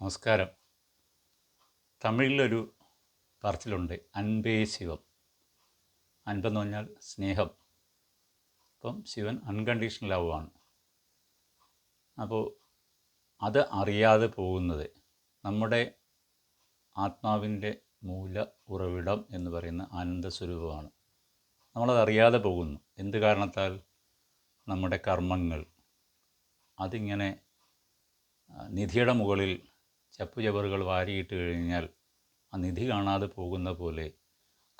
നമസ്കാരം. തമിഴിലൊരു പറച്ചിലുണ്ട്. അൻപേ ശിവം. അൻപെന്ന് പറഞ്ഞാൽ സ്നേഹം. അപ്പം ശിവൻ അൺകണ്ടീഷണൽ ലവാണ് അപ്പോൾ അത് അറിയാതെ പോകുന്നത് നമ്മുടെ ആത്മാവിന്റെ മൂല ഉറവിടം എന്ന് പറയുന്ന ആനന്ദ സ്വരൂപമാണ്. നമ്മളത് അറിയാതെ പോകുന്നു. എന്ത് കാരണത്താൽ? നമ്മുടെ കർമ്മങ്ങൾ. അതിങ്ങനെ നിധിയുടെ മുകളിൽ ചപ്പുചവറുകൾ വാരിയിട്ട് കഴിഞ്ഞാൽ ആ നിധി കാണാതെ പോകുന്ന പോലെ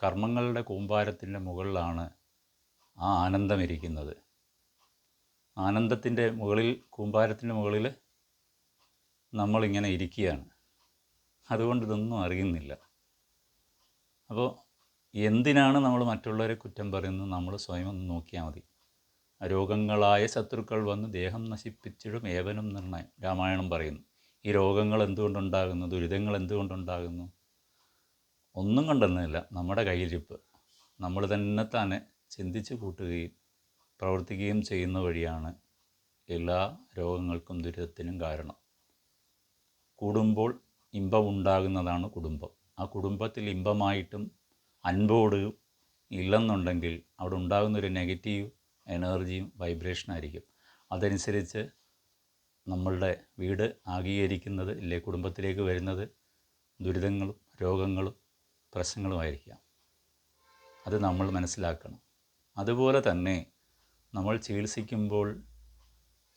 കർമ്മങ്ങളുടെ കൂമ്പാരത്തിന്റെ മുകളിലാണ് ആ ആനന്ദം ഇരിക്കുന്നത്. ആനന്ദത്തിന്റെ മുകളിൽ കൂമ്പാരത്തിന്റെ മുകളിൽ നമ്മളിങ്ങനെ ഇരിക്കുകയാണ്. അതുകൊണ്ട് ഇതൊന്നും അറിയുന്നില്ല. അപ്പോൾ എന്തിനാണ് നമ്മൾ മറ്റുള്ളവരെ കുറ്റം പറയുന്നത്? നമ്മൾ സ്വയം ഒന്ന് നോക്കിയാൽ മതി. രോഗങ്ങളായ ശത്രുക്കൾ വന്ന് ദേഹം നശിപ്പിച്ചിടും ഏവനും നിർണയം രാമായണം പറയുന്നു. ഈ രോഗങ്ങൾ എന്തുകൊണ്ടുണ്ടാകുന്നു ദുരിതങ്ങൾ എന്തുകൊണ്ടുണ്ടാകുന്നു? ഒന്നും കണ്ടെന്നില്ല നമ്മുടെ കയ്യിലിരിപ്പ് നമ്മൾ തന്നെ തന്നെ ചിന്തിച്ച് കൂട്ടുകയും പ്രവർത്തിക്കുകയും ചെയ്യുന്ന വഴിയാണ് എല്ലാ രോഗങ്ങൾക്കും ദുരിതത്തിനും കാരണം. കൂടുമ്പോൾ ഇമ്പം ഉണ്ടാകുന്നതാണ് കുടുംബം. ആ കുടുംബത്തിൽ ഇമ്പമായിട്ടും അൻപോട് ഇല്ലെന്നുണ്ടെങ്കിൽ അവിടെ ഉണ്ടാകുന്നൊരു നെഗറ്റീവ് എനർജിയും വൈബ്രേഷനായിരിക്കും. അതനുസരിച്ച് നമ്മളുടെ വീട് ആഗീകരിക്കുന്നത് ഇല്ലേ? കുടുംബത്തിലേക്ക് വരുന്നത് ദുരിതങ്ങളും രോഗങ്ങളും പ്രശ്നങ്ങളുമായിരിക്കാം. അത് നമ്മൾ മനസ്സിലാക്കണം. അതുപോലെ തന്നെ നമ്മൾ ചികിത്സിക്കുമ്പോൾ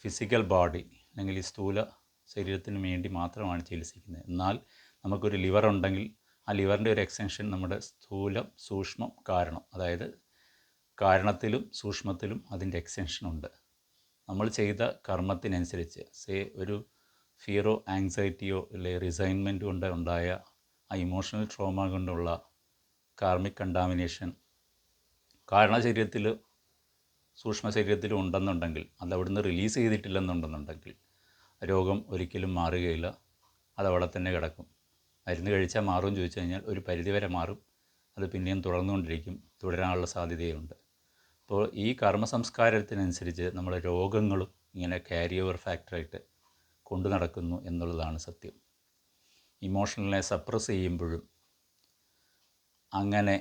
ഫിസിക്കൽ ബോഡി അല്ലെങ്കിൽ ഈ സ്ഥൂല ശരീരത്തിന് വേണ്ടി മാത്രമാണ് ചികിത്സിക്കുന്നത്. എന്നാൽ നമുക്കൊരു ലിവർ ഉണ്ടെങ്കിൽ ആ ലിവറിന്റെ ഒരു എക്സ്റ്റൻഷൻ നമ്മുടെ സ്ഥൂലം സൂക്ഷ്മം കാരണം അതായത് കാരണത്തിലും സൂക്ഷ്മത്തിലും അതിന്റെ എക്സ്റ്റൻഷൻ ഉണ്ട്. നമ്മൾ ചെയ്ത കർമ്മത്തിനനുസരിച്ച് സേ ഒരു ഫിയറോ ആങ്സൈറ്റിയോ അല്ലെ റിസൈൻമെന്റ് കൊണ്ട് ഉണ്ടായ ആ ഇമോഷണൽ ട്രോമ കൊണ്ടുള്ള കാർമിക് കണ്ടാമിനേഷൻ കാരണ ശരീരത്തിൽ സൂക്ഷ്മ ശരീരത്തിൽ ഉണ്ടെന്നുണ്ടെങ്കിൽ അത് അവിടുന്ന് റിലീസ് ചെയ്തിട്ടില്ലെന്നുണ്ടെന്നുണ്ടെങ്കിൽ രോഗം ഒരിക്കലും മാറുകയില്ല. അത് അവിടെ തന്നെ കിടക്കും. മരുന്ന് കഴിച്ചാൽ മാറും ചോദിച്ചു കഴിഞ്ഞാൽ ഒരു പരിധിവരെ മാറും. അത് പിന്നെയും തുടർന്നുകൊണ്ടിരിക്കും. തുടരാനുള്ള സാധ്യതയുണ്ട്. അപ്പോൾ ഈ കർമ്മ സംസ്കാരത്തിനനുസരിച്ച് നമ്മുടെ രോഗങ്ങളും ഇങ്ങനെ ക്യാരി ഓവർ ഫാക്ടറായിട്ട് കൊണ്ടു നടക്കുന്നു എന്നുള്ളതാണ് സത്യം. ഇമോഷണലിനെ സപ്രസ് ചെയ്യുമ്പോഴും അങ്ങനെ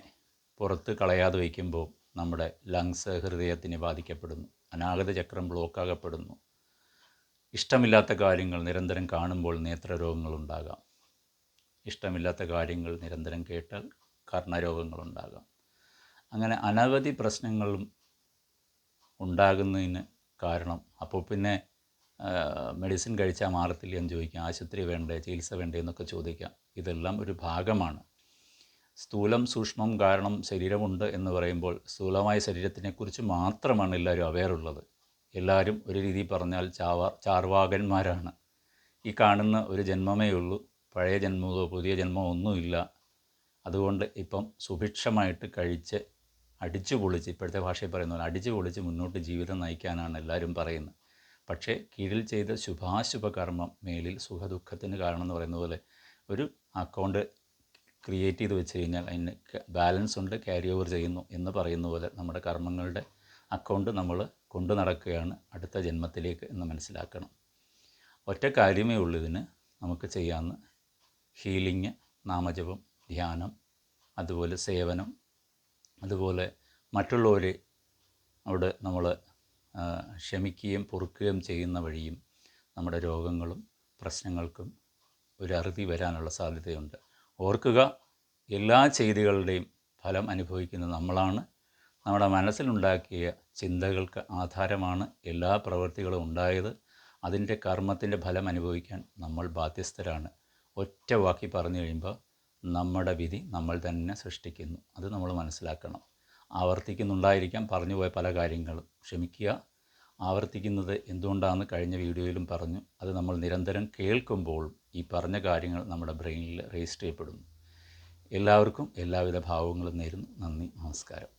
പുറത്ത് കളയാതെ വയ്ക്കുമ്പോൾ നമ്മുടെ ലങ്സ് ഹൃദയത്തിന് ബാധിക്കപ്പെടുന്നു. അനാഗത ചക്രം ബ്ലോക്കാകപ്പെടുന്നു ഇഷ്ടമില്ലാത്ത കാര്യങ്ങൾ നിരന്തരം കാണുമ്പോൾ നേത്രരോഗങ്ങളുണ്ടാകാം ഇഷ്ടമില്ലാത്ത കാര്യങ്ങൾ നിരന്തരം കേട്ടാൽ കർണരോഗങ്ങളുണ്ടാകാം അങ്ങനെ അനവധി പ്രശ്നങ്ങളും ഉണ്ടാകുന്നതിന് കാരണം. അപ്പോൾ പിന്നെ മെഡിസിൻ കഴിച്ചാൽ മാറത്തില്ല എന്ന് ചോദിക്കാം. ആശുപത്രി വേണ്ടേ ചികിത്സ വേണ്ടേ എന്നൊക്കെ ചോദിക്കാം. ഇതെല്ലാം ഒരു ഭാഗമാണ്. സ്ഥൂലം സൂക്ഷ്മം കാരണം ശരീരമുണ്ട് എന്ന് പറയുമ്പോൾ സ്ഥൂലമായ ശരീരത്തിനെക്കുറിച്ച് മാത്രമാണ് എല്ലാവരും അവയറുള്ളത്. എല്ലാവരും ഒരു രീതി പറഞ്ഞാൽ ചാവാ ചാർവാകന്മാരാണ്. ഈ കാണുന്ന ഒരു ജന്മമേ ഉള്ളൂ. പഴയ ജന്മമോ പുതിയ ജന്മമോ ഒന്നുമില്ല. അതുകൊണ്ട് ഇപ്പം സുഭിക്ഷമായിട്ട് കഴിച്ച് അടിച്ചു പൊളിച്ച് ഇപ്പോഴത്തെ ഭാഷയിൽ പറയുന്ന പോലെ അടിച്ചു പൊളിച്ച് മുന്നോട്ട് ജീവിതം നയിക്കാനാണ് എല്ലാവരും പറയുന്നത്. പക്ഷേ കീഴിൽ ചെയ്ത ശുഭാശുഭ കർമ്മം മേലിൽ സുഖദുഃഖത്തിന് കാരണം എന്ന് പറയുന്ന പോലെ ഒരു അക്കൗണ്ട് ക്രിയേറ്റ് ചെയ്ത് വെച്ച് കഴിഞ്ഞാൽ അതിന് ബാലൻസ് ഉണ്ട് ക്യാരി ഓവർ ചെയ്യുന്നു എന്ന് പറയുന്ന പോലെ നമ്മുടെ കർമ്മങ്ങളുടെ അക്കൗണ്ട് നമ്മൾ കൊണ്ടു നടക്കുകയാണ് അടുത്ത ജന്മത്തിലേക്ക് എന്ന് മനസ്സിലാക്കണം. ഒറ്റ കാര്യമേ ഉള്ളൂ ഇതിന്. നമുക്ക് ചെയ്യാവുന്ന ഹീലിങ് നാമജപം ധ്യാനം അതുപോലെ സേവനം അതുപോലെ മറ്റുള്ളവരെ അവിടെ നമ്മൾ ക്ഷമിക്കുകയും പൊറുക്കുകയും ചെയ്യുന്ന വഴിയും നമ്മുടെ രോഗങ്ങളും പ്രശ്നങ്ങൾക്കും ഒരു അറുതി വരാനുള്ള സാധ്യതയുണ്ട്. ഓർക്കുക എല്ലാ ചെയ്തികളുടെയും ഫലം അനുഭവിക്കുന്നത് നമ്മളാണ്. നമ്മുടെ മനസ്സിലുണ്ടാക്കിയ ചിന്തകൾക്ക് ആധാരമാണ് എല്ലാ പ്രവൃത്തികളും ഉണ്ടായത്. അതിന്റെ കർമ്മത്തിന്റെ ഫലം അനുഭവിക്കാൻ നമ്മൾ ബാധ്യസ്ഥരാണ്. ഒറ്റ വാക്കി പറഞ്ഞു കഴിയുമ്പോൾ നമ്മുടെ വിധി നമ്മൾ തന്നെ സൃഷ്ടിക്കുന്നു. അത് നമ്മൾ മനസ്സിലാക്കണം. ആവർത്തിക്കുന്നുണ്ടായിരിക്കാം പറഞ്ഞു പോയ പല കാര്യങ്ങളും. ക്ഷമിക്കുക. ആവർത്തിക്കുന്നത് എന്തുകൊണ്ടാണെന്ന് കഴിഞ്ഞ വീഡിയോയിലും പറഞ്ഞു. അത് നമ്മൾ നിരന്തരം കേൾക്കുമ്പോൾ ഈ പറഞ്ഞ കാര്യങ്ങൾ നമ്മുടെ ബ്രെയിനിൽ രജിസ്റ്റർ ചെയ്യപ്പെടുന്നു. എല്ലാവർക്കും എല്ലാവിധ ഭാവങ്ങളും നേരുന്നു. നന്ദി നമസ്കാരം.